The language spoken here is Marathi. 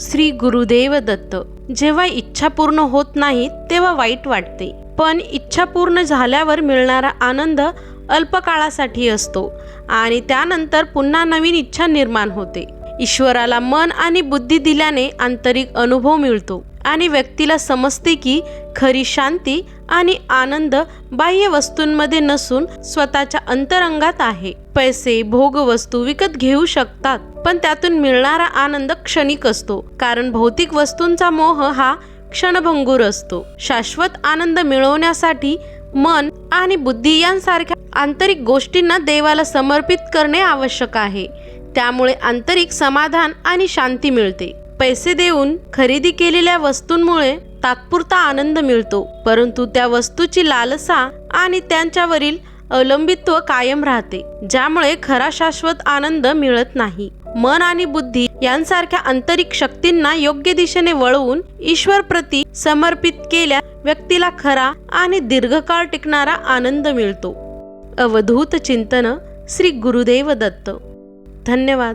श्री गुरुदेव दत्त जेव्हा इच्छा पूर्ण होत नाहीत तेव्हा वाईट वाटते. पण इच्छा पूर्ण झाल्यावर मिळणारा आनंद अल्पकाळासाठी असतो आणि त्यानंतर पुन्हा नवीन इच्छा निर्माण होते. ईश्वराला मन आणि बुद्धी दिल्याने आंतरिक अनुभव मिळतो. आणि व्यक्तीला समजते की खरी शांती आणि आनंद बाह्य वस्तूंमध्ये नसून स्वतःच्या अंतरंगात आहे. पैसे भोगवस्तू विकत घेऊ शकतात पण त्यातून मिळणारा आनंद क्षणिक असतो कारण भौतिक वस्तूंचा मोह हा क्षणभंगूर असतो. शाश्वत आनंद मिळवण्यासाठी मन आणि बुद्धी यांसारख्या आंतरिक गोष्टींना देवाला समर्पित करणे आवश्यक आहे. त्यामुळे आंतरिक समाधान आणि शांती मिळते. पैसे देऊन खरेदी केलेल्या वस्तूंमुळे तात्पुरता आनंद मिळतो. परंतु त्या वस्तूची लालसा आणि त्यांच्यावरील अवलंबित्व कायम राहते ज्यामुळे खरा शाश्वत आनंद मिळत नाही. मन आणि बुद्धी यांसारख्या आंतरिक शक्तींना योग्य दिशेने वळवून ईश्वर प्रती समर्पित केल्या व्यक्तीला खरा आणि दीर्घकाळ टिकणारा आनंद मिळतो. अवधूत चिंतन श्री गुरुदेव दत्त. धन्यवाद.